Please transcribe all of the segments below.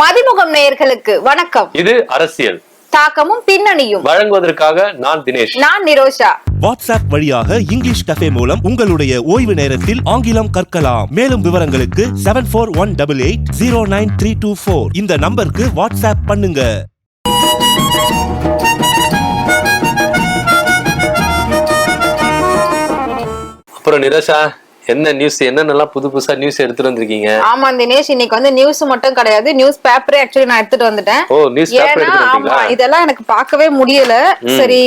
மதிமுகம் நேயர்களுக்கு வணக்கம். இது அரசியல். தாக்கமும் பின்னணியும். வழங்குவதற்காக நான் தினேஷ். நான் நிரோஷா. வாட்ஸ்அப் வழியாக இங்கிலீஷ் கஃபே மூலம் உங்களுடைய ஓய்வு நேரத்தில் ஆங்கிலம் கற்கலாம். மேலும் விவரங்களுக்கு seven four one double eight zero nine three two four. இந்த நம்பருக்கு வாட்ஸ்அப் பண்ணுங்க. அப்புறம் நிரஷா என்ன நியூஸ் என்னென்னலாம் புது புதுசா நியூஸ் எடுத்துட்டு வந்திருக்கீங்க? ஆமா தினேஷ் இன்னைக்கு வந்து நியூஸ் மட்டும் கிடையாது. நியூஸ் பேப்பரே ஆக்சுவலி நான் எடுத்துட்டு வந்துட்டேன். ஓ நியூஸ் பேப்பர் ஆமா இதெல்லாம் எனக்கு பார்க்கவே முடியல. சரி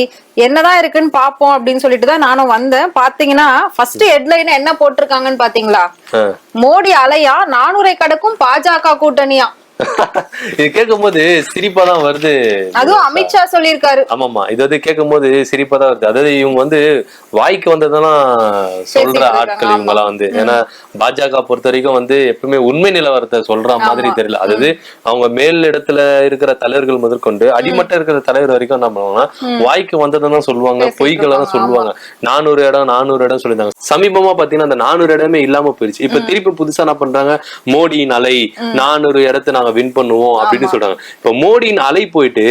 என்னதான் இருக்குன்னு பாப்போம் அப்படின்னு சொல்லிட்டு தான் நானும் வந்தேன். பாத்தீங்கன்னா ஃபர்ஸ்ட் ஹெட்லைன் என்ன போட்டிருக்காங்கன்னு பாத்தீங்களா. மோடி அலையா? நானூரை கடக்கும் பாஜக கூட்டணியா? இது கேட்கும் போது சிரிப்பா தான் வருது. அதுவும் அமித்ஷா சொல்லியிருக்காரு. ஆமாமா இது வந்து கேட்கும் போது சிரிப்பா தான் வருது. அதாவது இவங்க வந்து வாய்க்கு வந்ததெல்லாம் சொல்ற ஆட்கள் இவங்க எல்லாம் வந்து. ஏன்னா பாஜக பொறுத்த வரைக்கும் வந்து எப்பவுமே உண்மை நிலவரத்தை சொல்ற மாதிரி தெரியல. அதாவது அவங்க மேல் இடத்துல இருக்கிற தலைவர்கள் முதற்கொண்டு அடிமட்ட இருக்கிற தலைவர் வரைக்கும் என்ன பண்ணுவாங்கன்னா வாய்க்கு வந்ததுதான் சொல்லுவாங்க பொய்களை தான் இருப்பாங்க, சொல்லுவாங்க. நானூறு இடம் நானூறு இடம் சொல்லியிருந்தாங்க. சமீபமா பாத்தீங்கன்னா அந்த நானூறு இடமே இல்லாம போயிருச்சு. இப்ப திருப்பி புதுசா என்ன பண்றாங்க? மோடியின் அலை. நானூறு இடத்தை நாங்க வின் பண்ணுவோம் அப்படின்னு சொல்றாங்க. இப்ப மோடியின் அலை போயிட்டு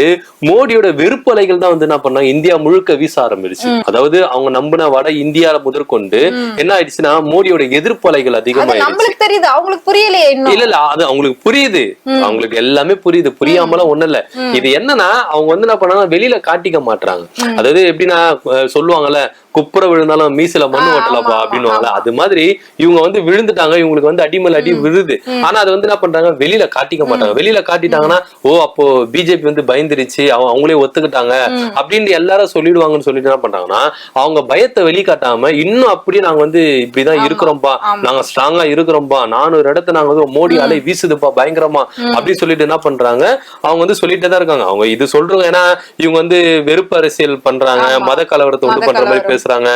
மோடியோட வெறுப்பு அலைகள் தான் வந்து என்ன பண்ணாங்க? இந்தியா முழுக்க வீச ஆரம்பிடுச்சு அதாவது அவங்க நம்பின வட இந்தியால முதற்கொண்டு என்ன ஆயிடுச்சுன்னா மோடியோட எதிர்ப்பு அலைகள் அது அதிகமாயிடுச்சு நம்மளுக்கு தெரியுது. அவங்களுக்கு புரியலையே இல்ல இல்ல அது அவங்களுக்கு புரியுது. அவங்களுக்கு எல்லாமே புரியுது. புரியாமலாம் ஒண்ணு இல்ல. இது என்னன்னா அவங்க வந்து என்ன பண்ணாங்க வெளியில காட்டிக்க மாட்டாங்க அதாவது எப்படின்னா சொல்லுவாங்கல்ல குப்புற விழுந்தாலும் மீசில மண்ணு ஓட்டலப்பா அப்படின்னு அது மாதிரி இவங்க வந்து விழுந்துட்டாங்க. இவங்களுக்கு வந்து அடிமேல் அடி விழுது. ஆனா அது வந்து என்ன பண்றாங்க? வெளியில காட்டிக்க மாட்டாங்க வெளியில காட்டிட்டாங்கன்னா ஓ அப்போ பிஜேபி வந்து பயந்துருச்சு அவங்க அவங்களே ஒத்துக்கிட்டாங்க அப்படின்னு எல்லாரும் சொல்லிடுவாங்கன்னு சொல்லிட்டு என்ன பண்றாங்கன்னா அவங்க பயத்தை வெளிக்காட்டாம இன்னும் அப்படியே நாங்க வந்து இப்படிதான் இருக்கிறோம்பா நாங்க ஸ்ட்ராங்கா இருக்கிறோம்பா நானூறு இடத்த நாங்க வந்து மோடி அலை வீசுதுப்பா பயங்கரமா அப்படின்னு சொல்லிட்டு என்ன பண்றாங்க அவங்க வந்து சொல்லிட்டே தான் இருக்காங்க. அவங்க இது சொல்றாங்க ஏன்னா இவங்க வந்து வெறுப்பு அரசியல் பண்றாங்க. மத கலவரத்தை உண்டு பண்ற மாதிரி. பேசுறாங்க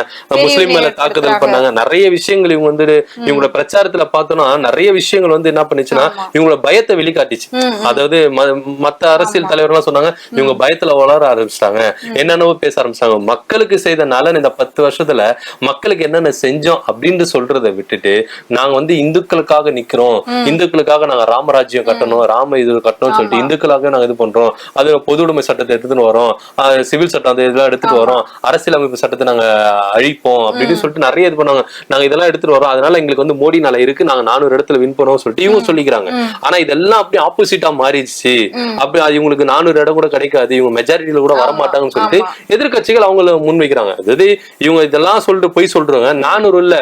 முஸ்லீம் மேல தாக்குதல். பண்ணாங்க நிறைய விஷயங்கள் இவங்க வந்து இவங்களோட பிரச்சாரத்துல பார்த்தோம்னா நிறைய விஷயங்கள் வந்து என்ன பண்ணுச்சுன்னா இவங்களோட பயத்தை வெளிக்காட்டிச்சு அதாவது மத்த அரசியல் தலைவர்லாம் சொன்னாங்க இவங்க பயத்துல வளர ஆரம்பிச்சிட்டாங்க. என்னென்னவோ பேச ஆரம்பிச்சாங்க மக்களுக்கு செய்த நலன் இந்த பத்து வருஷத்துல மக்களுக்கு என்னென்ன செஞ்சோம் அப்படின்னு சொல்றதை விட்டுட்டு நாங்க வந்து இந்துக்களுக்காக நிக்கிறோம். இந்துக்களுக்காக நாங்க ராமராஜ்யம் கட்டணும் ராம இது கட்டணும்னு சொல்லிட்டு இந்துக்களாக நாங்க இது பண்றோம். அது பொது உடைமை சட்டத்தை எடுத்துட்டு வரோம். சிவில் சட்டம் அந்த இதெல்லாம் எடுத்துட்டு வரோம். அரசியலமைப்பு சட்டத்தை நாங்க அழிப்போம் அப்படின்னு சொல்லிட்டு நிறைய இது பண்ணாங்க நாங்க இதெல்லாம் எடுத்துட்டு வரோம். அதனால எங்களுக்கு வந்து மோடி நாள இருக்கு. நாங்க நானூறு இடத்துல வின் பண்ணுவோம் சொல்லிட்டு இவங்க சொல்லிக்கிறாங்க. ஆனா இதெல்லாம் அப்படியே ஆப்போசிட்டா மாறிடுச்சு. அப்படி இவங்களுக்கு நானூறு இடம் கூட கிடைக்காது. இவங்க மெஜாரிட்டியில கூட வர மாட்டாங்கன்னு சொல்லிட்டு எதிர்க்கட்சிகள் அவங்கள முன் வைக்கிறாங்க அதாவது இவங்க இதெல்லாம் சொல்லிட்டு போய் சொல்றாங்க. நானூறு இல்ல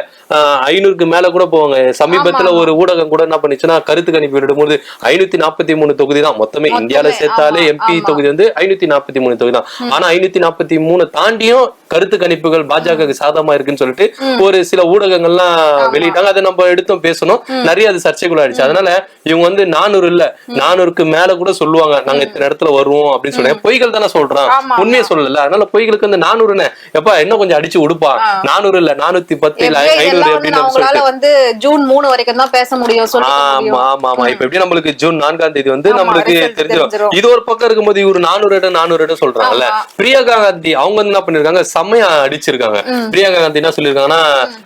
ஐநூறுக்கு மேல கூட போவாங்க. சமீபத்துல ஒரு ஊடகம் கூட என்ன பண்ணுச்சுன்னா கருத்து கணிப்பு விடும்போது ஐநூத்தி நாற்பத்தி மூணு தொகுதி தான். மொத்தமே இந்தியால சேர்த்தாலே எம்பி. தொகுதி வந்து ஐநூத்தி நாற்பத்தி மூணு தொகுதி தான். ஆனா ஐநூத்தி நாற்பத்தி மூணு தாண்டியும் கருத்து கணிப்புகள் பாஜக சாதகமா இருக்குன்னு சொல்லிட்டு ஒரு சில ஊடகங்கள்லாம் வெளியிட்டாங்க. அதை நம்ம எடுத்தும் பேசணும். நிறைய அது சர்ச்சைக்குள்ளாயிடுச்சு. அதனால இவங்க வந்து நானூறு இல்ல நானூறுக்கு மேல கூட சொல்லுவாங்க நாங்க இத்தனை இடத்துல வருவோம் அப்படின்னு சொல்லுவாங்க பொய்கள் தானே சொல்றான். உண்மையை சொல்லல. அதனால பொய்களுக்கு வந்து நானூறுன்னு எப்பா இன்னும் கொஞ்சம் அடிச்சு உடுப்பா? நானூறு இல்ல நானூத்தி பத்து இல்ல ஐநூறு அப்படின்னு வந்து ஜூன் மூணு வரைக்கும் தான் பேச முடியும் ஆமா ஆமா ஆமா. இப்ப எப்படி நம்மளுக்கு ஜூன் நான்காம் தேதி வந்து நம்மளுக்கு தெரிஞ்சிடும். இது ஒரு பக்கம் இருக்கும்போது இவரு நானூறு இடம் நானூறு இடம் சொல்றாங்கல்ல. பிரியங்கா காந்தி அவங்க வந்து என்ன பண்ணிருக்காங்க? செம்மையா அடிச்சிருக்காங்க. பிரியங்கா காந்தி என்ன சொல்லிருக்காங்கன்னா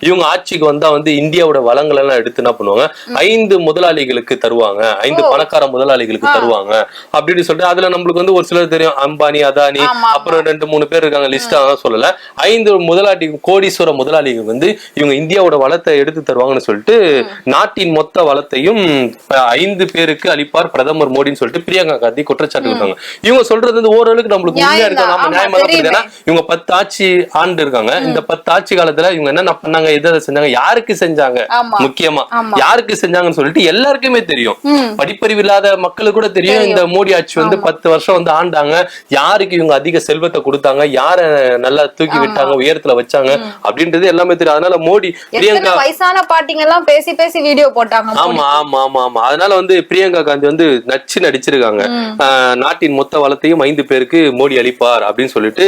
இவங்க ஆட்சிக்கு வந்தா வந்து இந்தியாவோட வளங்கள் எல்லாம் எடுத்து என்ன பண்ணுவாங்க? ஐந்து முதலாளிகளுக்கு தருவாங்க. ஐந்து பணக்கார முதலாளிகளுக்கு தருவாங்க. அப்படின்னு சொல்லிட்டு அதுல நம்மளுக்கு வந்து ஒரு சிலர் தெரியும் அம்பானி அதானி அப்புறம் ரெண்டு மூணு பேர் இருக்காங்க லிஸ்ட் அதான் சொல்லல. ஐந்து முதலாளி கோடீஸ்வர முதலாளிகள் வந்து இவங்க இந்தியாவோட வளத்தை எடுத்து தருவாங்கன்னு சொல்லிட்டு நாட்டின் மொத்த வளத்தையும் ஐந்து பேருக்கு அளிப்பார் பிரதமர் மோடின்னு சொல்லிட்டு பிரியங்கா காந்தி குற்றச்சாட்டு இருக்காங்க இவங்க சொல்றது வந்து ஓரளவுக்கு நம்மளுக்கு உண்மையா இருக்கு. நம்ம நியாயமா தான் இவங்க பத்து ஆட்சி ஆண்டு இருக்காங்க. இந்த பத்து ஆட்சி காலத்துல இவங்க என்னென்ன பண்ணாங்க எதை செஞ்சாங்க யாருக்கு செஞ்சாங்க. முக்கியமா. யாருக்கு செஞ்சாங்கன்னு சொல்லிட்டு எல்லாருக்குமே தெரியும். படிப்பறிவு இல்லாத மக்களுக்கு கூட தெரியும் இந்த மோடி ஆட்சி வந்து பத்து வருஷம் வந்து ஆண்டாங்க. யாருக்கு இவங்க அதிக செல்வத்தை கொடுத்தாங்க? யார நல்லா தூக்கி விட்டாங்க உயரத்துல வச்சாங்க? அப்படின்றது எல்லாமே தெரியும். அதனால மோடி பிரியங்கா வயசான பாட்டிங்க எல்லாம் பேசி பேசி வீடியோ போட்டாங்க ஆமா ஆமா ஆமா ஆமா. அதனால வந்து பிரியங்கா காந்தி வந்து நச்சு நடிச்சிருக்காங்க. நாட்டின் மொத்த வளத்தையும் ஐந்து பேருக்கு மோடி அளிப்பார் அப்படின்னு சொல்லிட்டு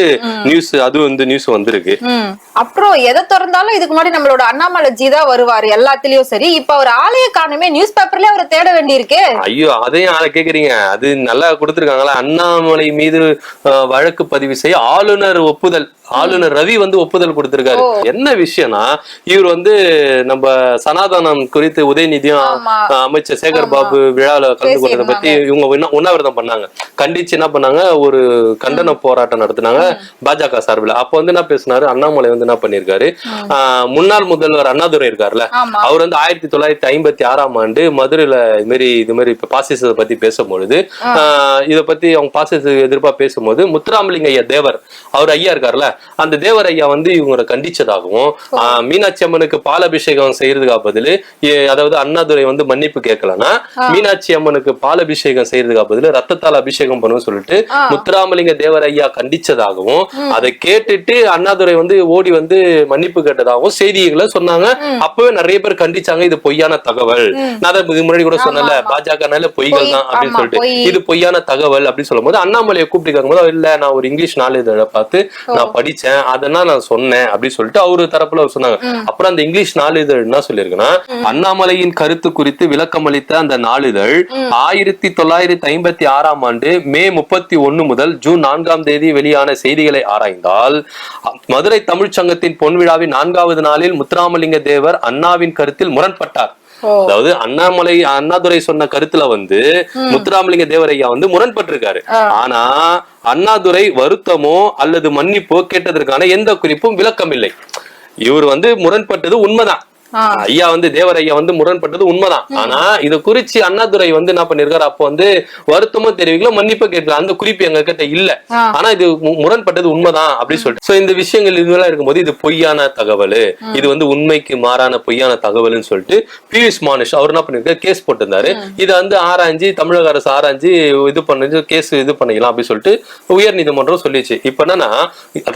நியூஸ் அது வந்து நியூஸ் வந்திருக்கு. அப்புறம் எதை திறந்தாலும் இதுக்கு முன்னாடி நம்மளோட அண்ணாமலை ஜி தான் வருவாரு எல்லாத்துலயும் சரி. இப்ப அவர் ஆலய காணுமே நியூஸ் பேப்பர்லயே அவரை தேட வேண்டியிருக்கு. ஐயோ அதையும் ஆளை கேக்குறீங்க? அது நல்லா கொடுத்துருக்காங்களா? அண்ணாமலை மீது வழக்கு பதிவு செய்ய ஆளுநர் ஒப்புதல். ஆளுநர் ரவி வந்து ஒப்புதல் கொடுத்திருக்காரு. என்ன விஷயம்னா இவர் வந்து நம்ம சனாதனம் குறித்து உதயநிதியும் அமைச்சர் சேகர் பாபு விழாவில் கலந்து கொண்டதை பத்தி இவங்க உண்ணா- உண்ணாவிரதம் பண்ணாங்க. கண்டிச்சு என்ன பண்ணாங்க? ஒரு கண்டன போராட்டம் நடத்தினாங்க பாஜக சார்பில். அப்ப வந்து என்ன பேசினாரு? அண்ணாமலை வந்து என்ன பண்ணிருக்காரு ஆஹ், முன்னாள் முதல்வர் அண்ணாதுரை இருக்காருல்ல அவர் வந்து ஆயிரத்தி தொள்ளாயிரத்தி ஐம்பத்தி ஆறாம் ஆண்டு மதுரையில இது மாதிரி இது மாதிரி பாசிசத்தை பத்தி பேசும்பொழுது ஆஹ், இத பத்தி அவங்க பாசிச எதிர்ப்பா பேசும்போது முத்துராமலிங்க ஐயா தேவர் அவர் ஐயா இருக்காருல்ல அந்த தேவர் ஐயா வந்து இவங்களை கண்டிச்சதாகவும் மீனாட்சி அம்மனுக்கு பாலாபிஷேகம் செய்யறதுக்கு பதிலு ஏ- அதாவது அண்ணாதுரை வந்து மன்னிப்பு கேட்கலன்னா மீனாட்சி அம்மனுக்கு பாலாபிஷேகம் செய்யறதுக்கு பதிலு ரத்தத்தால் அபிஷேகம் பண்ணுன்னு சொல்லிட்டு முத்துராமலிங்க தேவர் ஐயா கண்டிச்சதாகவும் அதை கேட்டுட்டு அண்ணாதுரை வந்து ஓடி வந்து மன்னிப்பு கேட்டதாகவும் செய்திகளை சொன்னாங்க. அப்பவே நிறைய பேர் கண்டிச்சாங்க இது பொய்யான தகவல். நான் இதுக்கு முன்னாடி கூட சொன்னல பாஜகனால பொய்கள் பொய், தான் அப்படின்னு சொல்லிட்டு. இது பொய்யான தகவல் அப்படின்னு சொல்லும்போது அண்ணாமலையை கூப்பிட்டு கேட்கும்போது இல்ல நான் ஒரு இங்கிலீஷ் நாளிதழை பார்த்து நான் படிச்சேன் அதெல்லாம் நான் சொன்னேன் அப்படின்னு சொல்லிட்டு அவரு தரப்புல அவர் சொன்னாங்க. அப்புறம் அந்த இங்கிலீஷ் நாளிதழ் என்ன சொல்லியிருக்குன்னா அண்ணாமலையின் கருத்து குறித்து விளக்கமளித்த அந்த நாளிதழ் ஆயிரத்தி தொள்ளாயிரத்தி ஐம்பத்தி ஆறாம் ஆண்டு மே முப்பத்தி ஒண்ணு முதல் ஜூன் நான்காம் தேதி வெளியான செய்திகளை ஆராய்ந்தால் மதுரை தமிழ்ச் சங்கத்தின் பொன்விழாவின் நான்காவது நாளில் முத்துராமலிங்க தேவர் அண்ணாவின் கருத்தில் முரண்பட்டார். அதாவது அண்ணாமலை அண்ணாதுரை சொன்ன கருத்துல வந்து முத்துராமலிங்க தேவரையா வந்து முரண்பட்டிருக்காரு. ஆனா அண்ணாதுரை வருத்தமோ அல்லது மன்னிப்போ கேட்டதற்கான எந்த குறிப்பும் விளக்கம் இல்லை இவர் வந்து முரண்பட்டது உண்மைதான். ஐயா வந்து தேவர் ஐயா வந்து முரண்பட்டது உண்மைதான். ஆனா இத குறிச்சு அண்ணாதுரை வந்து என்ன பண்ணிருக்காரு? அப்போ வந்து வருத்தமும் தெரிவிக்கல மன்னிப்பு கேட்கல. அந்த குறிப்பு எங்க கிட்ட இல்ல. ஆனா இது முரண்பட்டது உண்மைதான் அப்படின்னு சொல்லிட்டு. சோ இந்த விஷயங்கள் இதெல்லாம் இருக்கும்போது இது பொய்யான தகவல். இது வந்து உண்மைக்கு மாறான பொய்யான தகவல்னு சொல்லிட்டு பியூஷ் மானுஷ் அவர் என்ன பண்ணிருக்காரு? கேஸ் போட்டிருந்தாரு. இதை வந்து ஆராய்ஞ்சு தமிழக அரசு ஆராய்ஞ்சு இது பண்ணி கேஸ் இது பண்ணிக்கலாம் அப்படின்னு சொல்லிட்டு உயர் நீதிமன்றம் சொல்லிச்சு. இப்ப என்னன்னா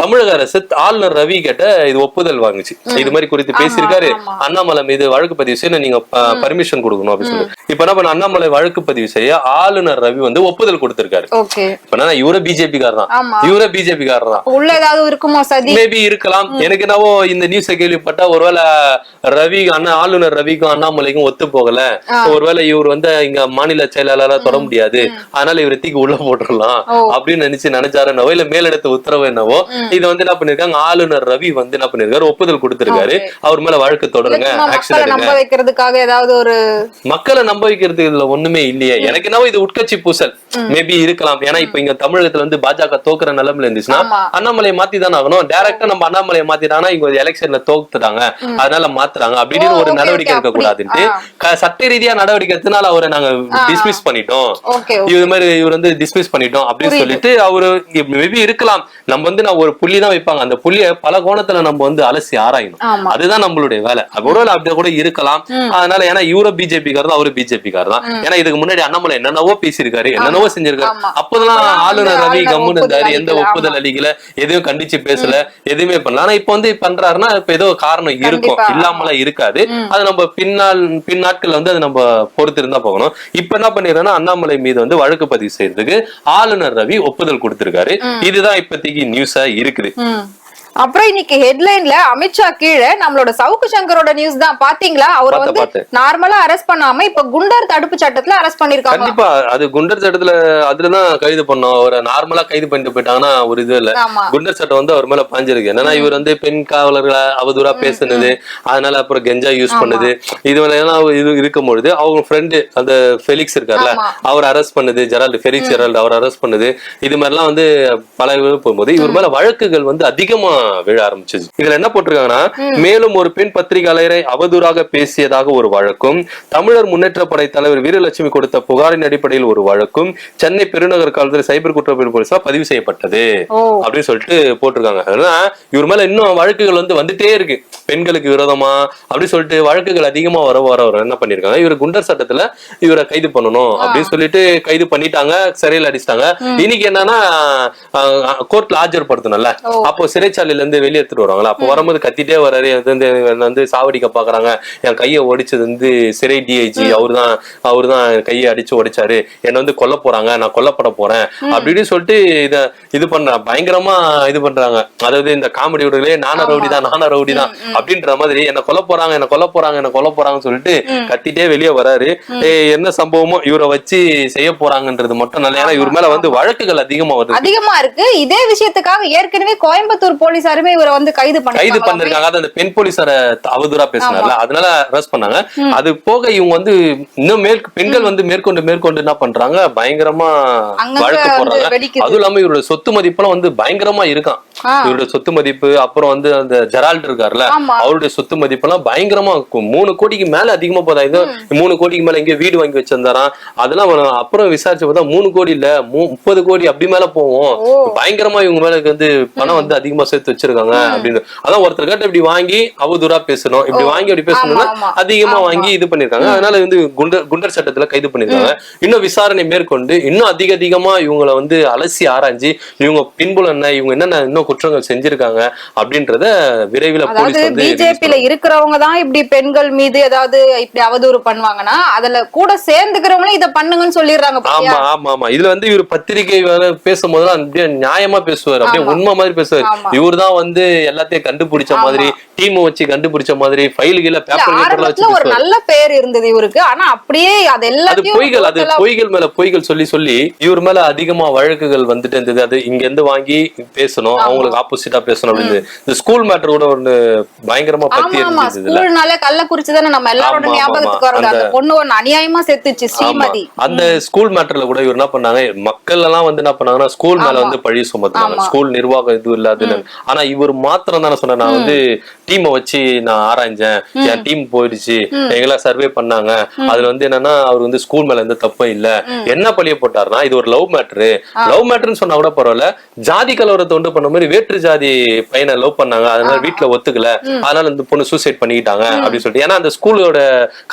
தமிழக அரசு ஆளுநர் ரவி கிட்ட இது ஒப்புதல் வாங்குச்சு. இது மாதிரி குறித்து பேசியிருக்காரு. அண்ணாமலை மீது வழக்கு பதிவு செய்ய நீங்க பர்மிஷன் கொடுக்கணும் அப்படின்னு சொல்லி. இப்ப என்ன பண்ண அண்ணாமலை வழக்கு பதிவு செய்ய ஆளுநர் ரவி வந்து ஒப்புதல் கொடுத்திருக்காரு. இப்ப இவரே பிஜேபி தான். இவரே பிஜேபி தான் உள்ள ஏதாவது இருக்குமோ சதி? மேபி இருக்கலாம். எனக்கு என்னவோ இந்த நியூஸை கேள்விப்பட்டா ஒருவேளை ரவி அண்ணா ஆளுநர் ரவிக்கும் அண்ணாமலைக்கும் ஒத்து போகல. ஒருவேளை இவர் வந்து இங்க மாநில செயலாளரா தொட முடியாது. அதனால இவரை தூக்கி உள்ள போட்டுடலாம். அப்படின்னு நினைச்சு நினைச்சாரு என்னவோ இல்ல மேலிடத்து உத்தரவு என்னவோ இது வந்து என்ன பண்ணிருக்காங்க? ஆளுநர் ரவி வந்து என்ன பண்ணிருக்காரு? ஒப்புதல் கொடுத்திருக்காரு. அவர் மேல வழக்கு தொடருங்க மக்களை எடுங்க. நம்ப வைக்கிறதுக்காக ஏதாவது ஒரு மக்களை நம்ப வைக்கிறதுக்கு இதுல ஒண்ணுமே இல்லையே. எனக்கு என்னவோ இது உட்கட்சி பூசல். மேபி இருக்கலாம். ஏன்னா இப்ப இங்க தமிழகத்துல வந்து பாஜக தோக்குற நிலைமையில இருந்துச்சுன்னா. அண்ணாமலையை மாத்தி தானே ஆகணும் டைரக்டா நம்ம அண்ணாமலையை மாத்திட்டாங்கன்னா இங்க எலெக்ஷன்ல தோத்துட்டாங்க அதனால மாத்துறாங்க. அப்படின்னு ஒரு நடவடிக்கை அப்படி. கூடாதுன்ட்டு சட்ட ரீதியா நடவடிக்கை எடுத்தனால அவரை நாங்க டிஸ்மிஸ் பண்ணிட்டோம். இது மாதிரி இவர் வந்து டிஸ்மிஸ் பண்ணிட்டோம் அப்படின்னு சொல்லிட்டு அவரு மேபி இருக்கலாம். நம்ம வந்து நான் ஒரு புள்ளி தான் வைப்பாங்க. அந்த புள்ளிய பல கோணத்துல நம்ம வந்து அலசி ஆராயணும். அதுதான் நம்மளுடைய வேலை. ஒருவேளை அப்படியே கூட இருக்கலாம். அதனால ஏன்னா இவரும் பிஜேபி காரர் தான். அவரு பிஜேபி காரர் தான் ஏன்னா இதுக்கு முன்னாடி அண்ணாமலை என்னென்னவோ பேசியிருக்காரு என்னென்னவோ செஞ்சிருக்காரு. அப்பதான் ஆளுநர் ரவி கம்முன்னு இருந்தாரு எந்த. ஒப்புதல் அளிக்கல எதுவும் கண்டிச்சு பேசல எதுவுமே பண்ணல. ஆனா இப்ப வந்து பண்றாருன்னா இப்ப ஏதோ காரணம் இருக்கும். இல்லாமலாம் இருக்காது. அது நம்ம பின்னால் பின் நாட்கள் வந்து அது நம்ம பொறுத்து இருந்தா போகணும். இப்ப என்ன பண்ணிடுறோம்னா அண்ணாமலை மீது வந்து வழக்கு பதிவு செய்யறதுக்கு ஆளுநர் ரவி ஒப்புதல் கொடுத்திருக்காரு. இதுதான் இப்போதைக்கு நியூஸா இருக்குது. அப்புறம் இன்னைக்கு ஹெட்லைன்ல அமித்ஷா கீழே நம்மளோட சவுக்கு சங்கரோட நியூஸ் தான். பாத்தீங்களா? அவரை வந்து. நார்மலா அரெஸ்ட் பண்ணாம இப்ப குண்டர் தடுப்பு சட்டத்துல அரெஸ்ட் பண்ணிருக்காங்க கண்டிப்பா. அது குண்டர் சட்டத்துல அதுலதான் கைது பண்ணோம். அவரை நார்மலா கைது பண்ணிட்டு போயிட்டாங்கன்னா ஒரு இது இல்ல. குண்டர் சட்டம் வந்து அவர் மேல பாஞ்சிருக்கு. என்னன்னா இவர் வந்து பெண் காவலர்களை அவதூறா பேசுனது. அதனால அப்புறம் கெஞ்சா யூஸ் பண்ணுது. இது எல்லாம் இது இருக்கும் பொழுது அவங்க ஃப்ரெண்டு அந்த ஃபெலிக்ஸ் இருக்கார்ல. அவர் அரெஸ்ட் பண்ணுது. ஜெரால்டு ஃபெலிக்ஸ் ஜெரால்டு அவர் அரெஸ்ட் பண்ணுது. இது மாதிரிலாம் வந்து பல போகும்போது இவர் மேல வழக்குகள் வந்து அதிகமா விழ ஆரம்பிச்சது. இதுல என்ன போட்டிருக்காங்கன்னா மேலும் ஒரு பெண் பத்திரிகையாளரை அவதூறாக பேசியதாக ஒரு வழக்கும் தமிழர் முன்னேற்ற படை தலைவர் வீரலட்சுமி கொடுத்த புகாரின் அடிப்படையில் ஒரு வழக்கும் சென்னை பெருநகர் காவல்துறை சைபர் குற்றப்பிரிவு போலீஸ்ல பதிவு செய்யப்பட்டது. அப்படின்னு சொல்லிட்டு போட்டிருக்காங்க. அதனால இவர் மேல இன்னும் வழக்குகள் வந்து வந்துட்டே இருக்கு. பெண்களுக்கு விரோதமா அப்படி சொல்லிட்டு வழக்குகள் அதிகமா வர வர வர என்ன பண்ணிருக்காங்க இவர் குண்டர் சட்டத்துல இவரை கைது பண்ணணும் அப்படின்னு சொல்லிட்டு கைது பண்ணிட்டாங்க சிறையில் அடிச்சிட்டாங்க. இன்னைக்கு என்னன்னா கோர்ட்ல ஆஜர்படுத்தணும்ல. அப்போ சிறைச்சாலையில இருந்து வெளியே எடுத்துட்டு வருவாங்களா? அப்போ வரும்போது கத்திட்டே இது வந்து என்னை வந்து சாவடிக்க பாக்குறாங்க. என் கையை ஒடிச்சது வந்து சிறை டிஐஜி அவர்தான் அவர்தான் என் கையை அடிச்சு ஒடிச்சாரு. என்னை வந்து கொல்ல போறாங்க. நான் கொல்லப்பட போறேன். அப்படி இப்படின்னு சொல்லிட்டு இத இது பண்றாங்க பயங்கரமா இது பண்றாங்க. அதாவது இந்த காமெடி விடுகளே நான ரவுடி தான் நான ரவுடி தான் அப்படின்ற மாதிரி என்ன கொல்ல போறாங்க என்ன கொல்ல போறாங்க என்ன கொல்ல போறாங்கன்னு சொல்லிட்டு கத்திட்டே வெளியே வராரு. என்ன சம்பவமோ இவரை வச்சு செய்ய போறாங்கன்றது மட்டும் நல்ல ஏன்னா இவர் மேல வந்து வழக்குகள் அதிகமா வருது. அதிகமா இருக்கு. இதே விஷயத்துக்காக ஏற்கனவே கோயம்புத்தூர் போலீஸ் போலீசாருமே இவரை வந்து கைது கைது பண்ணி பண்ணிருக்காங்க. அது அந்த பெண் போலீசார அவதூறா பேசினார்ல. அதனால அரெஸ்ட் பண்ணாங்க. அது போக இவங்க வந்து இன்னும் மேற்கு பெண்கள் வந்து மேற்கொண்டு மேற்கொண்டு என்ன பண்றாங்க? பயங்கரமா வழக்கு போடுறாங்க. அதுவும் இல்லாம இவரோட சொத்து மதிப்பெல்லாம் வந்து பயங்கரமா இருக்கான். ஆ. இவரோட சொத்து மதிப்பு அப்புறம் வந்து அந்த ஜெரால்ட் இருக்காருல்ல. அவருடைய சொத்து மதிப்பெல்லாம் பயங்கரமா இருக்கும். மூணு கோடிக்கு மேல அதிகமா போதா இது? மூணு கோடிக்கு மேல எங்கேயோ வீடு வாங்கி வச்சிருந்தாராம். அதெல்லாம் அப்புறம் விசாரிச்சு பார்த்தா மூணு கோடி இல்ல முப்பது கோடி அப்படி மேல போவோம். பயங்கரமா இவங்க மேல வந்து பணம் வந்து அதிகமா சேர்த்து வச்சிருக்காங்க அப்படின்னு. அதான் ஒருத்தர் கிட்ட இப்படி வாங்கி அவதூறா பேசணும். இப்படி வாங்கி அப்படி பேசணும்னா. அதிகமா. வாங்கி இது பண்ணிருக்காங்க. அதனால வந்து குண்டர் குண்டர் சட்டத்துல கைது பண்ணிருக்காங்க. இன்னும் விசாரணை மேற்கொண்டு இன்னும் அதிக அதிகமா இவங்களை வந்து அலசி ஆராய்ஞ்சு இவங்க பின்புலம் என்ன இவங்க என்னென்ன இன்னும் குற்றங்கள் செஞ்சிருக்காங்க அப்படின்றத விரைவில் போலீஸ் வந்து பிஜேபியில இருக்கிறவங்க தான் இப்படி பெண்கள் மீது ஏதாவது இப்படி அவதூறு பண்ணுவாங்கன்னா அதுல கூட சேர்ந்துக்கிறவங்களும் இத பண்ணுங்கன்னு சொல்லிடுறாங்க? ஆமா ஆமா ஆமா. இதுல வந்து இவர் பத்திரிகை வேலை பேசும்போதெல்லாம் அப்படியே நியாயமா பேசுவார். அப்படியே. உண்மை மாதிரி பேசுவார். இவர் தான் வந்து எல்லாத்தையும் கண்டுபிடிச்ச மாதிரி டீம் வச்சு கண்டுபிடிச்ச மாதிரி ஃபைல் கீழ பேப்பர் ஒரு நல்ல பேர் இருந்தது இவருக்கு. ஆனா அப்படியே அது எல்லாத்தையும் பொய்கள் அது பொய்கள் மேல பொய்கள் சொல்லி சொல்லி இவர் மேல அதிகமா வழக்குகள் வந்துட்டு இருந்தது. அது இங்க இருந்து வாங்கி பேசணும். அவங்களுக்கு ஆப்போசிட்டா பேசணும் அப்படின்னு. இந்த ஸ்கூல் மேட்டர் கூட ஒண்ணு பயங்கரமா பத்தி ஸ்கூல்னாலே கள்ளக்குறிச்சி தானே நம்ம எல்லாரோட ஞாபகத்துக்கு. வருது அந்த பொண்ணு ஒண்ணு அநியாயமா செத்துச்சு. ஸ்ரீமதி. அந்த ஸ்கூல் மேட்டர்ல கூட இவர் என்ன பண்ணாங்க? மக்கள் எல்லாம் வந்து என்ன பண்ணாங்கன்னா ஸ்கூல் மேல. வந்து பழி சுமத்துனாங்க. ஸ்கூல் நிர்வாகம் இது இல்லாதுன்னு. ஆனா இவர் மாத்திரம் தானே சொன்ன நான் வந்து டீமை வச்சு நான் ஆராய்ஞ்சேன். என் டீம் போயிடுச்சு. எங்கெல்லாம் சர்வே பண்ணாங்க. அதுல வந்து என்னன்னா அவர் வந்து ஸ்கூல் மேல எந்த தப்பும் இல்ல. என்ன பழிய போட்டாருன்னா இது ஒரு லவ் மேட்ரு லவ் மேட்ருன்னு சொன்னா கூட பரவாயில்ல. ஜாதி கலவரத்தை உண்டு பண்ண மாதிரி வேற்று ஜாதி பையனை லவ் பண்ணாங்க. அதனால வீட்டுல ஒத்துக்கல. அதனால இந்த பொண்ணு சூசைட் பண்ணிக்கிட்டாங்க அப்படின்னு சொல்லிட்டு. ஏன்னா அந்த ஸ்கூலோட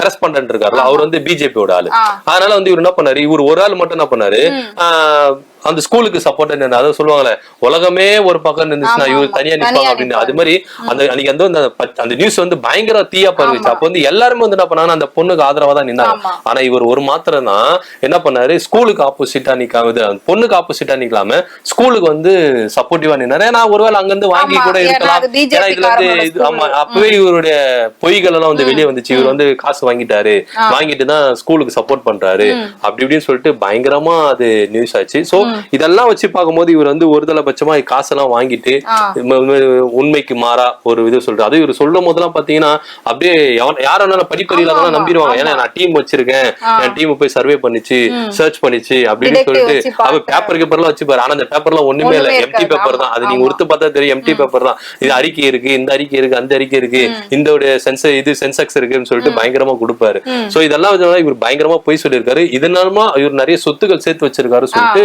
கரஸ்பாண்டன்ட் இருக்காருல்ல அவர் வந்து பிஜேபியோட ஆளு. அதனால வந்து இவர் என்ன பண்ணாரு? இவர் ஒரு ஆள் மட்டும் என்ன பண்ணாரு? ஆஹ் அந்த ஸ்கூலுக்கு சப்போர்ட் என்ன அதாவது சொல்லுவாங்கல்ல உலகமே ஒரு பக்கம் இருந்துச்சுன்னா இவர். தனியா நிப்பாங்க அப்படின்னு. அது மாதிரி அந்த அன்னைக்கு வந்து அந்த அந்த நியூஸ் வந்து பயங்கர தீயா பரவிச்சு. அப்ப வந்து எல்லாருமே வந்து என்ன பண்ணாங்க அந்த பொண்ணுக்கு ஆதரவா தான் நின்னாங்க. ஆனா இவர் ஒரு மாத்திரம் தான் என்ன பண்ணாரு? ஸ்கூலுக்கு ஆப்போசிட்டா நிக்காம பொண்ணுக்கு ஆப்போசிட்டா நிக்கலாம ஸ்கூலுக்கு வந்து சப்போர்ட்டிவா நின்னாரு. ஏன்னா ஒருவேளை அங்க இருந்து வாங்கி கூட இருக்கலாம். ஏன்னா இதுல வந்து இது. ஆமா அப்பவே இவருடைய பொய்கள் எல்லாம் வந்து வெளியே வந்துச்சு. இவர் வந்து காசு வாங்கிட்டாரு. வாங்கிட்டு தான் ஸ்கூலுக்கு சப்போர்ட் பண்றாரு. அப்படி இப்படின்னு சொல்லிட்டு பயங்கரமா அது நியூஸ் ஆச்சு. சோ இதெல்லாம் வச்சு பார்க்கும்போது இவர் வந்து ஒரு தலைபட்சமா காசெல்லாம் வாங்கிட்டு உண்மைக்கு மாறா ஒரு இது சொல்றாரு. அது இவர் சொல்லும் போதெல்லாம் பாத்தீங்கன்னா அப்படியே எவன்- யார வேணாலும் படிப்பறியில ஆமா, தான் நம்பிடுவாங்க. ஏன்னா நான் டீம் வச்சிருக்கேன். என் டீம் போய் சர்வே பண்ணிச்சு சர்ச் பண்ணிச்சு அப்படின்னு சொல்லிட்டு அவ. பேப்பர் பேப்பர்லாம் வச்சுப்பாரு. ஆனா அந்த பேப்பர்லாம் ஒண்ணுமே இல்ல. எம்டி. பேப்பர் தான். அது நீங்க ஆமா. உறுத்து பார்த்தா தெரியும். எம்டி பேப்பர் தான். இது அறிக்கை இருக்கு இந்த அறிக்கை இருக்கு அந்த அறிக்கை இருக்கு. இந்த சென்ச இது சென்செக்ஸ் இருக்குன்னு சொல்லிட்டு பயங்கரமா கொடுப்பாரு. சோ இதெல்லாம் இவர் பயங்கரமா பொய் சொல்லியிருக்காரு. இதனாலமா இவர் நிறைய சொத்துக்கள் சேர்த்து வச்சிருக்காரு சொல்லிட்டு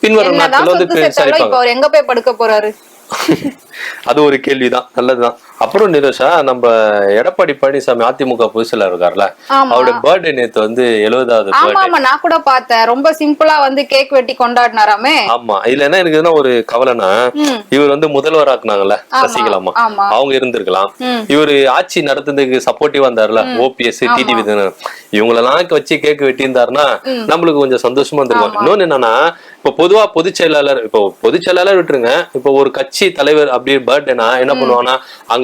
பின்வரும் நாட்கள் வந்து அவர் எங்க போய் படுக்க போறாரு? அது ஒரு கேள்விதான். நல்லதுதான். அப்புறம் நிரோஷா நம்ம எடப்பாடி பழனிசாமி அதிமுக பொதுச்செயலர் இருக்கார்ல. அவருடைய பர்த்டே நேத்து வந்து எழுபதாவது ஆமா ஆமா நான் கூட பார்த்தேன். ரொம்ப சிம்பிளா வந்து கேக் வெட்டி கொண்டாடினாராமே. ஆமா இதுல என்ன இருக்குதுன்னா ஒரு கவலைனா இவர் வந்து முதல்வர் ஆக்குனாங்கல்ல சசிகலாமா. அவங்க இருந்திருக்கலாம். இவரு ஆட்சி நடத்துறதுக்கு சப்போர்ட்டிவா இருந்தாருல ஓபிஎஸ் டிடிவி இவங்களெல்லாம் வச்சு கேக் வெட்டி இருந்தாருன்னா நம்மளுக்கு கொஞ்சம் சந்தோஷமா இருந்திருக்கும். இன்னொன்னு என்னன்னா இப்ப பொதுவா பொதுச் செயலாளர் இப்போ பொதுச் செயலாளர் விட்டுருங்க இப்போ ஒரு கட்சி தலைவர் அப்படி பர்த்டேனா என்ன பண்ணுவாங்கன்னா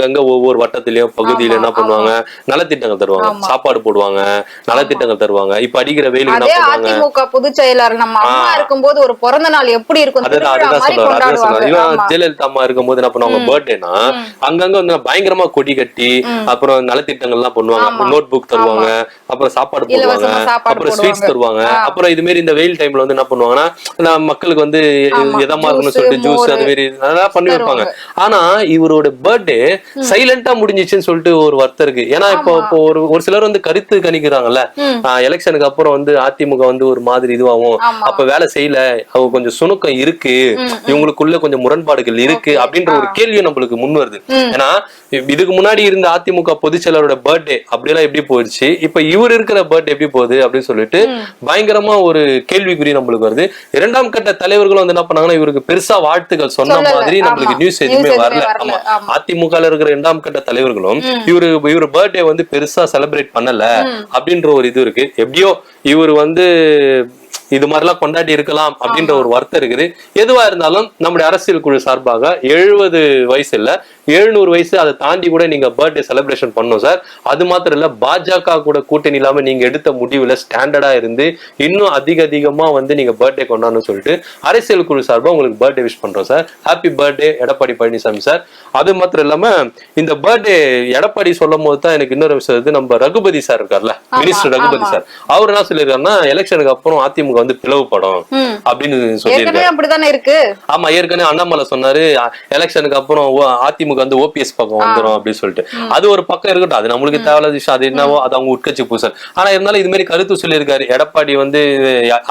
அங்கங்க ஒவ்வொரு வட்டத்திலயும் பகுதியில என்ன பண்ணுவாங்க? நலத்திட்டங்கள் தருவாங்க. சாப்பாடு போடுவாங்க. நலத்திட்டங்கள் தருவாங்க. இப்ப அடிக்கிற வெயிலுக்கு என்ன பண்ணுவாங்க? பொதுச் செயலாளர் நம்ம அம்மா இருக்கும்போது ஒரு பிறந்த நாள் எப்படி இருக்கும்? அதுதான் கொண்டாடுவாங்க. இவன். ஜெயலலிதா அம்மா இருக்கும்போது என்ன பண்ணுவாங்க? பர்த்டேனா அங்கங்க வந்து பயங்கரமா கொடி கட்டி அப்புறம் நலத்திட்டங்கள் எல்லாம் பண்ணுவாங்க. நோட் புக் தருவாங்க. அப்புறம் சாப்பாடு போடுவாங்க. அப்புறம் ஸ்வீட்ஸ். தருவாங்க. அப்புறம் இது மாதிரி இந்த வெயில் டைம்ல வந்து என்ன பண்ணுவாங்கன்னா மக்களுக்கு வந்து. எதமா இருக்கணும்னு சொல்லிட்டு ஜூஸ் அது மாதிரி அதெல்லாம் பண்ணி வைப்பாங்க. ஆனா இவரோட பர்த்டே சைலண்டா முடிஞ்சிச்சுன்னு சொல்லிட்டு ஒரு வருத்தம் இருக்கு. ஏன்னா இப்போ இப்போ ஒரு ஒரு சிலர் வந்து கருத்து கணிக்கிறாங்கல்ல. எலெக்ஷனுக்கு அப்புறம் வந்து அதிமுக வந்து ஒரு மாதிரி இதுவாகும். அப்ப வேலை செய்யல. அவங்க கொஞ்சம் சுணுக்கம் இருக்கு. இவங்களுக்குள்ள கொஞ்சம் முரண்பாடுகள் இருக்கு அப்படின்ற ஒரு கேள்வி நம்மளுக்கு முன் வருது. ஏன்னா இதுக்கு முன்னாடி இருந்த அதிமுக பொதுச் செயலரோட பர்த்டே அப்படியெல்லாம் எப்படி போயிடுச்சு? இப்ப இவர் இருக்கிற பர்த்டே எப்படி போகுது அப்படின்னு சொல்லிட்டு பயங்கரமா ஒரு கேள்விக்குறி நம்மளுக்கு வருது. இரண்டாம் கட்ட தலைவர்களும் வந்து என்ன பண்ணாங்கன்னா இவருக்கு பெருசா வாழ்த்துக்கள் சொன்ன. மாதிரி நம்மளுக்கு. நியூஸ் எதுவுமே வரல. ஆமா. அதிமுக இருக்கிற இரண்டாம் கட்ட தலைவர்களும் இவரு இவர் பர்த்டே வந்து பெருசா செலிப்ரேட் பண்ணல அப்படின்ற ஒரு இது இருக்கு. எப்படியோ இவர் வந்து இது மாதிரிலாம் கொண்டாடி இருக்கலாம் அப்படின்ற ஒரு வருத்தம் இருக்குது. எதுவா இருந்தாலும் நம்முடைய அரசியல் குழு சார்பாக எழுபது வயசு இல்ல எழுநூறு வயசு அதை தாண்டி கூட நீங்க பர்த்டே செலிப்ரேஷன் பண்ணணும் சார். அது மாத்திரம் இல்ல பாஜக கூட கூட்டணி இல்லாம நீங்க எடுத்த முடிவுல ஸ்டாண்டர்டா இருந்து இன்னும் அதிக அதிகமா வந்து நீங்க பர்த்டே கொண்டாடணும்னு சொல்லிட்டு அரசியல் குழு சார்பா உங்களுக்கு பர்த்டே விஷ் பண்றோம் sir. Happy birthday Edappadi Palaniswami sir. அது மாத்திரம் இல்லாம இந்த பர்த்டே எடப்பாடி சொல்லும் போது தான் எனக்கு இன்னொரு விஷயம் நம்ம ரகுபதி சார் இருக்கார்ல மினிஸ்டர் ரகுபதி சார். அவர் என்ன சொல்லியிருக்காருன்னா எலெக்ஷனுக்கு அப்புறம் அதிமுக வந்து பிளவுபடும் அப்படின்னு சொல்லியிருக்காரு. ஏற்கனவே அப்படித்தானே இருக்கு? ஆமா ஏற்கனவே அண்ணாமலை சொன்னாரு எலெக்ஷனுக்கு அப்புறம் அதிமுக வந்து ஓபிஎஸ் பக்கம் வந்துரும் அப்படின்னு சொல்லிட்டு. அது ஒரு பக்கம் இருக்கட்டும். அது நம்மளுக்கு தேவையில்லாத விஷயம். அது என்னவோ அது அவங்க உட்கட்சி பூசல். ஆனா இருந்தாலும் இது மாதிரி கருத்து சொல்லியிருக்காரு. எடப்பாடி வந்து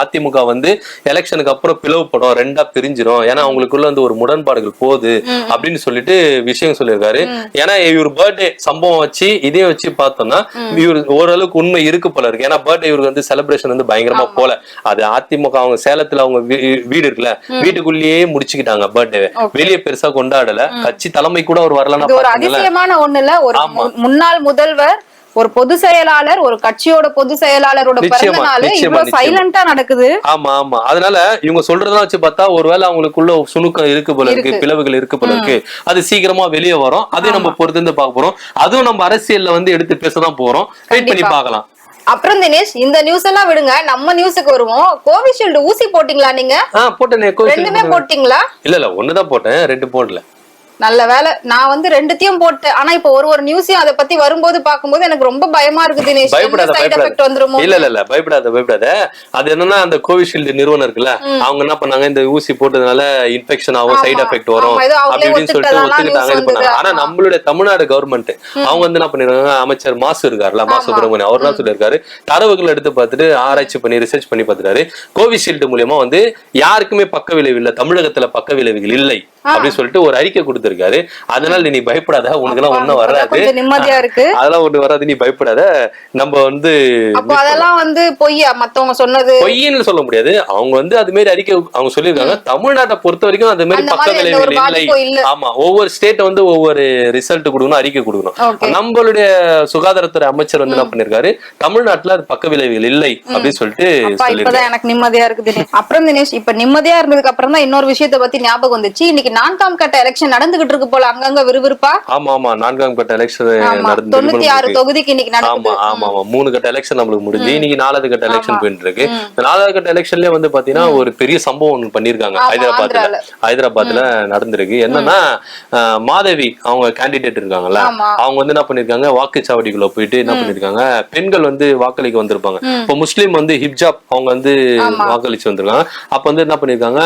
அதிமுக வந்து எலெக்ஷனுக்கு அப்புறம் பிளவுபடும் ரெண்டா பிரிஞ்சிரும். ஏன்னா அவங்களுக்குள்ள வந்து ஒரு முரண்பாடுகள் போகுது அப்படின்னு சொல்லிட்டு விஷயம் சொல்லியிருக்காரு. ஏன்னா இவர் பர்த்டே சம்பவம் வச்சு இதையும் வச்சு பார்த்தோம்னா இவர் ஓரளவுக்கு உண்மை இருக்கு போல இருக்கு. ஏன்னா பர்த்டே இவருக்கு வந்து செலிப்ரேஷன் வந்து பயங்கரமா போல. அது அதிமுக அவங்க சேலத்துல அவங்க வீடு இருக்குல்ல வீட்டுக்குள்ளேயே முடிச்சுக்கிட்டாங்க பர்த்டே வெளியே பெருசா கொண்டாடல. கட்சி தலைமை கூட அவர் வரலன்னா ஒரு அதிசயமான ஒண்ணு இல்ல. ஒரு முன்னாள் முதல்வர் ஒரு பொது செயலாளர் ஒரு கட்சியோட பொது செயலாளரோட பிறந்த நாள் இவ்வளவு. சைலண்டா நடக்குது. ஆமா ஆமா. அதனால இவங்க சொல்றதெல்லாம் வச்சு பார்த்தா ஒருவேளை அவங்களுக்குள்ள சுணுக்கம் இருக்கு போல இருக்கு. பிளவுகள் இருக்கு போல இருக்கு. அது சீக்கிரமா வெளியே வரும். அதையும் நம்ம பொறுத்து பார்க்க போறோம். அதுவும் நம்ம அரசியல்ல வந்து எடுத்து பேசதான் போறோம். வெயிட் பண்ணி. பார்க்கலாம். அப்புறம் தினேஷ் இந்த நியூஸ் எல்லாம் விடுங்க. நம்ம நியூஸுக்கு வருவோம். கோவிஷீல்டு ஊசி போட்டீங்களா நீங்க? போட்டேனே ரெண்டுமே போட்டீங்களா? இல்ல இல்ல ஒண்ணுதான் போட்டேன் ரெண்டு போடல. நல்ல வேலை. நான் வந்து ரெண்டுத்தையும் போட்டேன் ஆனா இப்ப ஒரு ஒரு நியூஸையும் அதை பத்தி வரும்போது பாக்கும்போது எனக்கு ரொம்ப பயமா இருக்கு தினேஷ். பயப்படாத பயப்படாத. இல்ல இல்ல பயப்படாத பயப்படாத. அது என்னன்னா அந்த கோவிஷீல்டு நிறுவனம் இருக்குல்ல அவங்க என்ன பண்ணாங்க? இந்த ஊசி போட்டதுனால இன்ஃபெக்ஷன் ஆகும். சைடு எஃபெக்ட் வரும் ஆமா, ஏதோ அவங்களே அப்படி இப்படின்னு சொல்லிட்டு ஒத்துக்கிட்டாங்க இது பண்ணாங்க. ஆனா. நம்மளுடைய தமிழ்நாடு கவர்மெண்ட் அவங்க வந்து என்ன பண்ணிருக்காங்க? அமைச்சர் மாசு இருக்காருல்ல மாசு சுப்பிரமணியம் அவர் என்ன சொல்லியிருக்காரு தரவுகள் எடுத்து பார்த்துட்டு ஆராய்ச்சி பண்ணி ரிசர்ச் பண்ணி பார்த்துட்டாரு. கோவிஷீல்டு மூலியமா வந்து யாருக்குமே பக்க விளைவு இல்ல தமிழகத்துல பக்க விளைவுகள் இல்லை அப்படின்னு சொல்லிட்டு ஒரு அறிக்கை கொடுத்திருக்காரு அதனால நீ பயப்படாத உனக்கு எல்லாம் ஒண்ணும் வராது. நிம்மதியா இருக்கு. அதெல்லாம் ஒண்ணு வராது நீ பயப்படாத. நம்ம வந்து அதெல்லாம் வந்து பொய்யா? மத்தவங்க சொன்னது. பொய்ன்னு சொல்ல முடியாது. அவங்க வந்து அது மாதிரி அறிக்கை அவங்க சொல்லியிருக்காங்க. தமிழ்நாட்டை பொறுத்த வரைக்கும் அது மாதிரி பக்க விளைவுகள் இல்லை. ஆமா ஒவ்வொரு ஸ்டேட் வந்து ஒவ்வொரு ரிசல்ட் கொடுக்கணும் அறிக்கை. கொடுக்கணும். நம்மளுடைய சுகாதாரத்துறை அமைச்சர் வந்து என்ன பண்ணிருக்காரு? தமிழ்நாட்டுல அது பக்க விளைவுகள் இல்லை அப்படின்னு சொல்லிட்டு இப்பதான் எனக்கு நிம்மதியா இருக்கு அப்புறம் தினேஷ் இப்ப நிம்மதியா இருந்ததுக்கு அப்புறம் தான் இன்னொரு விஷயத்தை பத்தி ஞாபகம் வந்துச்சு. இன்னைக்கு நான்காம் கட்ட எலெக்ஷன் நடந்துகிட்டு இருக்கு போல அங்கங்க விறுவிறுப்பா? ஆமா ஆமா நான்காம் கட்ட எலெக்ஷன் நடந்து தொண்ணூத்தி ஆறு. தொகுதிக்கு இன்னைக்கு ஆமா ஆமா ஆமா. மூணு கட்ட எலெக்ஷன் நம்மளுக்கு முடிஞ்சு இன்னைக்கு நாலாவது கட்ட எலெக்ஷன். போயிட்டு இருக்கு நாலாவது கட்ட எலெக்ஷன்லயே வந்து பாத்தீங்கன்னா ஒரு பெரிய சம்பவம் ஒண்ணு பண்ணிருக்காங்க ஹைதராபாத்ல. ஹைதராபாத்ல நடந்திருக்கு. என்னன்னா மாதவி அவங்க கேண்டிடேட் இருக்காங்கல்ல. அவங்க வந்து என்ன பண்ணிருக்காங்க வாக்குச்சாவடிக்குள்ள போயிட்டு என்ன பண்ணிருக்காங்க பெண்கள் வந்து வாக்களிக்க வந்திருப்பாங்க. இப்போ முஸ்லீம் வந்து ஹிப்ஜாப் அவங்க வந்து வாக்களிச்சு வந்திருக்காங்க. அப்ப வந்து என்ன பண்ணிருக்காங்க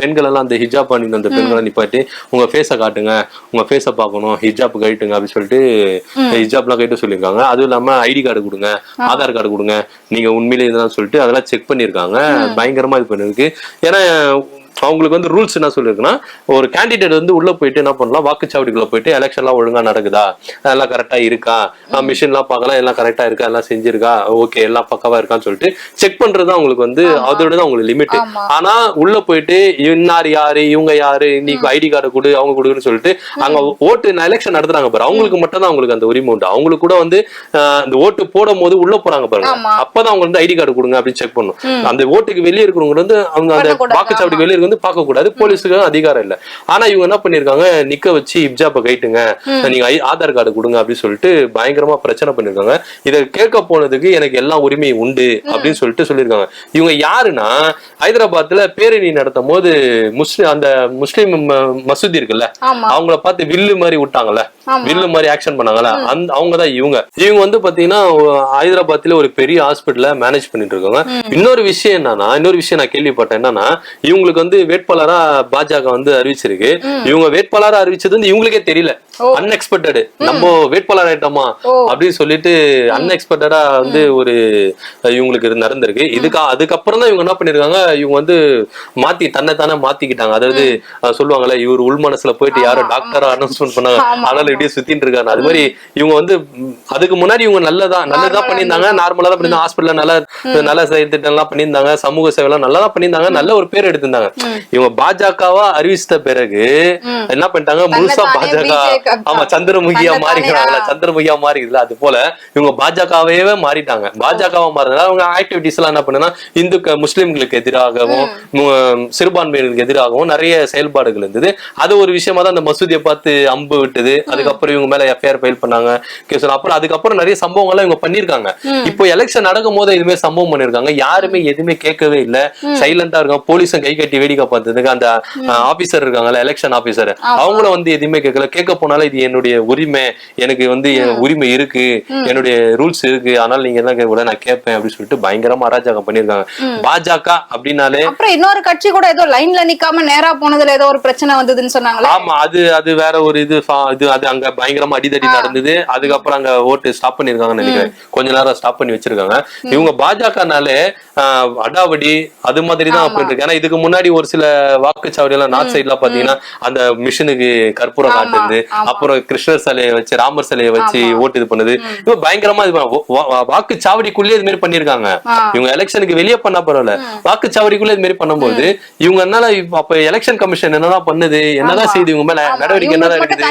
பெண்கள் எல்லாம் அந்த ஹிஜாப் அணிந்த அந்த பெண்களை நிப்பாட்டி உங்க ஃபேஸ காட்டுங்க உங்க ஃபேஸ பார்க்கணும் ஹிஜாப் கழிட்டுங்க அப்படின்னு சொல்லிட்டு ஹிஜாப்லாம் கழிட்டு சொல்லியிருக்காங்க. அதுவும் இல்லாம ஐடி கார்டு கொடுங்க ஆதார் கார்டு கொடுங்க நீங்க உண்மையிலே இதெல்லாம் சொல்லிட்டு அதெல்லாம் செக் பண்ணிருக்காங்க பயங்கரமா இது பண்ணிருக்கு ஏன்னா அவங்களுக்கு வந்து ரூல்ஸ் என்ன சொல்லிருக்குன்னா ஒரு கேண்டிடேட் வந்து உள்ள போயிட்டு என்ன பண்ணலாம் வாக்குச்சாவடிக்குள்ள போயிட்டு எலெக்ஷன்லாம் ஒழுங்கா நடக்குதா? எல்லாம் கரெக்டா இருக்கா? மிஷின்லாம் பார்க்கலாம் எல்லாம் கரெக்டா இருக்கா? எல்லாம் செஞ்சிருக்கா? ஓகே எல்லாம் பக்காவா இருக்கான்னு சொல்லிட்டு செக் பண்றது அவங்களுக்கு வந்து அதோட தான் அவங்களுக்கு லிமிட். ஆனா உள்ள போயிட்டு இன்னார் யாரு இவங்க யாரு இன்னைக்கு ஐடி கார்டு கொடு அவங்க கொடுன்னு சொல்லிட்டு அங்க ஓட்டு எலெக்ஷன் நடத்துறாங்க பாரு. அவங்களுக்கு மட்டும் தான் அவங்களுக்கு அந்த உரிமை உண்டு அவங்களுக்கு கூட வந்து அந்த ஓட்டு போடும் போது உள்ள போறாங்க பாருங்க. அப்பதான் அவங்க வந்து ஐடி கார்டு கொடுங்க அப்படின்னு செக் பண்ணும். அந்த ஓட்டுக்கு வெளியே இருக்கிறவங்க வந்து அவங்க அந்த வாக்குச்சாவடிக்கு வெளியே வந்து பார்க்க கூடாது போலீஸுக்கு அதிகாரம் இல்ல. ஆனா இவங்க என்ன பண்ணிருக்காங்க? நிக்க வச்சு இப்ஜாப்ப கைட்டுங்க. நீங்க ஆதார் கார்டு கொடுங்க அப்படின்னு சொல்லிட்டு பயங்கரமா பிரச்சனை பண்ணிருக்காங்க. இதை கேட்க போனதுக்கு எனக்கு எல்லா உரிமையும் உண்டு அப்படின்னு சொல்லிட்டு சொல்லியிருக்காங்க இவங்க யாருன்னா ஹைதராபாத்ல பேரணி நடத்தும் போது முஸ்லிம் அந்த முஸ்லிம் மசூதி இருக்குல்ல அவங்கள பார்த்து வில்லு மாதிரி விட்டாங்கல்ல. வில்லு மாதிரி ஆக்ஷன் பண்ணாங்கல்ல அந்த அவங்க தான் இவங்க. இவங்க வந்து பாத்தீங்கன்னா ஹைதராபாத்ல ஒரு பெரிய ஹாஸ்பிட்டல மேனேஜ் பண்ணிட்டு இருக்காங்க. இன்னொரு விஷயம் என்னன்னா இன்னொரு விஷயம் நான் கேள்விப்பட்டேன் என்னன்னா இவங்களுக்கு வந்து வேட்பாளரா பாஜக வந்து அறிவிச்சிருக்கு. இவங்க வேட்பாளரா அறிவிச்சது வந்து இவங்களுக்கே தெரியல. அன்எக்ஸ்பெக்டட் நம்ம வேட்பாளர் ஆயிட்டோமா. அப்படின்னு சொல்லிட்டு அன்எக்ஸ்பெக்டடா வந்து ஒரு இவங்களுக்கு நடந்திருக்கு. இதுக்கு அதுக்கப்புறம் தான் இவங்க என்ன பண்ணிருக்காங்க? இவங்க வந்து மாத்தி தன்னை தானே மாத்திக்கிட்டாங்க. அதாவது சொல்லுவாங்கல்ல இவர் உள் மனசுல போயிட்டு யாரோ டாக்டரா அனௌன்ஸ்மெண்ட் பண்ணாங்க. அதனால இப்படியே சுத்திட்டு இருக்காரு அது மாதிரி இவங்க வந்து அதுக்கு முன்னாடி இவங்க நல்லதா நல்லதா பண்ணியிருந்தாங்க. நார்மலா தான் பண்ணியிருந்தாங்க. ஹாஸ்பிட்டல்ல நல்ல நல்ல திட்டம் எல்லாம் பண்ணியிருந்தாங்க. சமூக சேவை எல்லாம் நல்லா தான் பண்ணியிருந்தாங்க. நல்ல ஒரு பேர் எடுத்திருந்தாங்க. இவங்க பாஜகவா அறிவிச்சிட்ட பிறகு என்ன பண்ணிட்டாங்க? முழுசா தன்னைத்தானே பாஜக ஆமா சந்திரமுகியா மாறிக்கிறாங்களா. சந்திரமுகியா மாறிக்குதுல அது போல இவங்க பாஜகவே மாறிட்டாங்க. பாஜகவா மாறினால அவங்க ஆக்டிவிட்டிஸ் எல்லாம் என்ன பண்ணுனா இந்துக்க முஸ்லிம்களுக்கு எதிராகவும் சிறுபான்மையினருக்கு எதிராகவும் நிறைய செயல்பாடுகள் இருந்தது. அது ஒரு விஷயமா தான் அந்த மசூதியை பார்த்து அம்பு விட்டது. அதுக்கப்புறம் இவங்க மேல எஃப்ஐஆர் ஃபைல் பண்ணாங்க. அப்புறம் அதுக்கப்புறம் நிறைய சம்பவங்கள்லாம் இவங்க பண்ணிருக்காங்க இப்போ எலெக்ஷன் நடக்கும் போது இதுமே சம்பவம் பண்ணிருக்காங்க யாருமே எதுவுமே கேட்கவே இல்ல. சைலண்டா இருக்காங்க. போலீஸும் கை கட்டி வேடிக்கை பார்த்ததுக்கு அந்த ஆபீசர் இருக்காங்கல்ல எலெக்ஷன் ஆபீசர் அவங்களும் வந்து எதுவுமே கேட்கல. கேட்க போனாலும் இது என்னுடைய உரிமை எனக்கு வந்து என் உரிமை இருக்கு என்னுடைய ரூல்ஸ் இருக்கு அதனால நீங்க என்ன கேட்க நான் கேட்பேன் அப்படின்னு சொல்லிட்டு பயங்கரமா அராஜகம் பண்ணிருக்காங்க பாஜக அப்படின்னாலே அப்புறம் இன்னொரு கட்சி கூட ஏதோ லைன்ல நிக்காம நேரா போனதுல ஏதோ ஒரு பிரச்சனை வந்ததுன்னு சொன்னாங்களே. ஆமா அது அது வேற ஒரு இது இது அது அங்க பயங்கரமா அடிதடி நடந்தது. அதுக்கப்புறம் அங்க ஓட்டு ஸ்டாப் பண்ணிருக்காங்கன்னு நினைக்கிறேன். கொஞ்ச நேரம் ஸ்டாப் பண்ணி வச்சிருக்காங்க. இவங்க பாஜகனாலே அடாவடி அது மாதிரி தான் போயிட்டு இருக்கு ஏன்னா இதுக்கு முன்னாடி ஒரு சில வாக்குச்சாவடி எல்லாம் நார்த் சைட்ல பாத்தீங்கன்னா அந்த மிஷினுக்கு கற்பூரம் காட்டுறது அப்புறம் கிருஷ்ணர் சிலையை வச்சு ராமர் சிலையை வச்சு ஓட்டு இது பண்ணுது. இவங்க பயங்கரமா இது பண்ண- வா- வா- வாக்குச்சாவடிக்குள்ளே இது மாதிரி பண்ணிருக்காங்க. இவங்க எலெக்ஷனுக்கு வெளியே பண்ணா பரவாயில்ல. வாக்குச்சாவடிக்குள்ள இது மாதிரி பண்ணும்போது இவங்க என்னால இப்ப- அப்ப எலெக்ஷன் கமிஷன் என்னதான் பண்ணுது? என்னதான் செய்யுது இவங்க மேல நடவடிக்கை என்னதான் இருந்து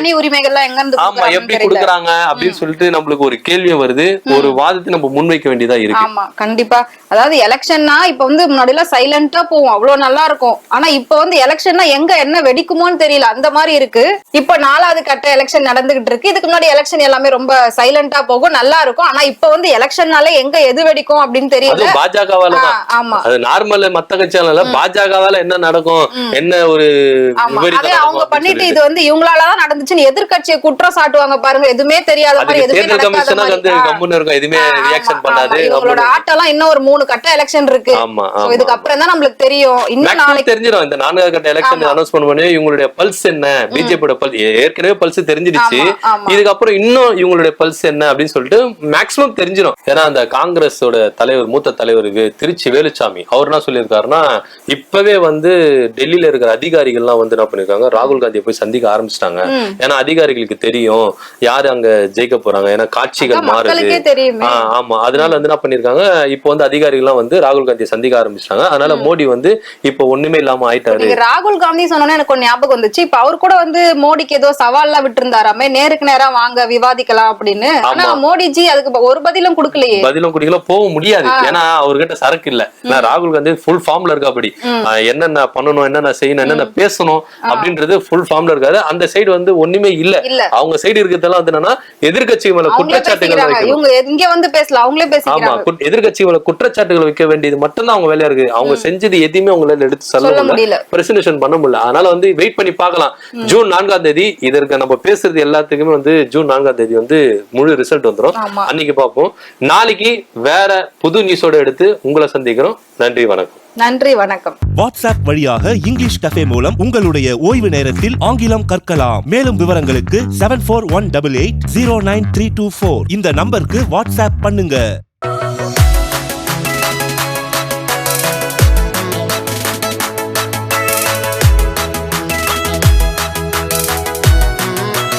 ஆமா எப்படி. கொடுக்குறாங்க அப்படின்னு சொல்லிட்டு நம்மளுக்கு ஒரு கேள்வி வருது. ஒரு வாதத்தை நம்ம முன்வைக்க வேண்டியதா இருக்கு. ஆமா கண்டிப்பா. அதாவது எலெக்ஷன்னா இப்ப வந்து முன்னாடி எல்லாம் சைலண்டா போவோம். அவ்வளவு நல்லா இருக்கும். ஆனா இப்ப வந்து எலெக்ஷன்னா எங்க என்ன வெடிக்குமோன்னு தெரியல. அந்த மாதிரி இருக்கு. இப்ப நாலாவது கட்ட எலெக்ஷன் நடந்துகிட்டு இருக்கு. இதுக்கு முன்னாடி எலெக்ஷன் எல்லாமே ரொம்ப சைலண்டா போகும். நல்லா இருக்கும். ஆனா இப்ப வந்து எலெக்ஷன்னால எங்க எது வெடிக்கும் அப்படின்னு தெரியல. பாஜகவால ஆமா. அது நார்மல் மத்த கட்சியால பாஜகவால என்ன நடக்கும் என்ன ஒரு அவங்க பண்ணிட்டு. இது வந்து இவங்களாலதான் நடந்துச்சுன்னு எதிர்க்கட்சியை குற்றம் சாட்டுவாங்க பாருங்க. எதுவுமே தெரியாத மாதிரி எதுவுமே நடக்காத மாதிரி. எதுவுமே ரியாக்ஷன் பண்ணாது. இவங்களோட. ஆட்டம்லாம் இன்னும் ஒரு மூணு கட்ட எலெக்ஷன் இருக்கு. இதுக்கு அப்புறம் தான் நம்மளுக்கு தெரியும். இன்னும் நாளைக்கு தெரிஞ்சிடும் இந்த நான்காவது கட்ட எலெக்ஷன் அனௌன்ஸ் பண்ணுவோனே இவங்களுடைய பல்ஸ் என்ன? பிஜேபியோட பல்ஸ் ஏற்கனவே பல்ஸ் தெரிஞ்சிடுச்சு. இதுக்கப்புறம் இன்னும் இவங்களுடைய பல்ஸ் என்ன அப்படின்னு சொல்லிட்டு மேக்ஸிமம் தெரிஞ்சிடும் ஏன்னா அந்த காங்கிரஸோட தலைவர் மூத்த தலைவர் திருச்சி வேலுச்சாமி. அவர் என்ன சொல்லியிருக்காருன்னா இப்பவே வந்து டெல்லியில இருக்கிற அதிகாரிகள்லாம் வந்து என்ன பண்ணிருக்காங்க ராகுல் காந்தியை போய் சந்திக்க ஆரம்பிச்சிட்டாங்க. ஏன்னா அதிகாரிகளுக்கு தெரியும் யாரு அங்க ஜெயிக்க போறாங்க. ஏன்னா காட்சிகள் மாறுது. ஆமா. அதனால வந்து என்ன பண்ணிருக்காங்க இப்போ வந்து அதிகாரிகள்லாம் வந்து ராகுல் காந்தியை சந்திக்க ஆரம்பிச்சிட்டாங்க. அதனால மோடி வந்து இப்போ ஒண்ணுமே இல்லாம ஆயிட்டாரு. ராகுல் காந்தி சொன்னோன்னே எனக்கு ஞாபகம் வந்துச்சு. இப்ப அவர் கூட வந்து மோடிக்கு ஏதோ சவால்லாம் விட்டுருந்தாராமே நேருக்கு நேரா வாங்க விவாதிக்கலாம் அப்படின்னு. ஆனா. மோடிஜி அதுக்கு ஒரு பதிலும் கொடுக்கலையே. பதிலும் குடிக்கல போக முடியாது. ஏன்னா அவர்கிட்ட சரக்கு இல்ல. நான் ராகுல் காந்தி ஃபுல் ஃபார்ம்ல இருக்கா அப்படி? என்னென்ன பண்ணணும் என்னென்ன செய்யணும் என்னென்ன பேசணும் அப்படின்றது ஃபுல் ஃபார்ம்ல இருக்காரு அந்த சைடு வந்து ஒண்ணுமே இல்ல. அவங்க சைடு இருக்கிறதெல்லாம் வந்து என்னன்னா எதிர்கட்சி மேல குற்றச்சாட்டுகள் இவங்க இங்க வந்து பேசலாம் அவங்களே குட்- எதிர்க்கட்சி மேல குற்றச்சாட்டுகள் வைக்க வேண்டியது மட்டும்தான் அவங்க வேலையா இருக்கு. அவங்க செஞ்சது எதையுமே அவங்களால எடுத்து சொல்ல முடியல முடியல. பிரசன்டேஷன் பண்ண முடியல. அதனால வந்து வெயிட் பண்ணி பார்க்கலாம். ஜூன் நான்காம் தேதி இதற்கு நம்ம பேசுறது எல்லாத்துக்குமே வந்து ஜூன் நான்காம் தேதி வந்து முழு ரிசல்ட் வந்துரும். ஆமா. அன்னைக்கு பார்ப்போம். நாளைக்கு வேற புது நியூஸோட எடுத்து உங்களை சந்திக்கிறோம். நன்றி வணக்கம். நன்றி வணக்கம். வாட்ஸ்அப் வழியாக இங்கிலீஷ் கஃபே மூலம் உங்களுடைய ஓய்வு நேரத்தில் ஆங்கிலம் கற்கலாம். மேலும் விவரங்களுக்கு seven four one double eight zero nine three two four இந்த நம்பருக்கு வாட்ஸ்அப் பண்ணுங்க.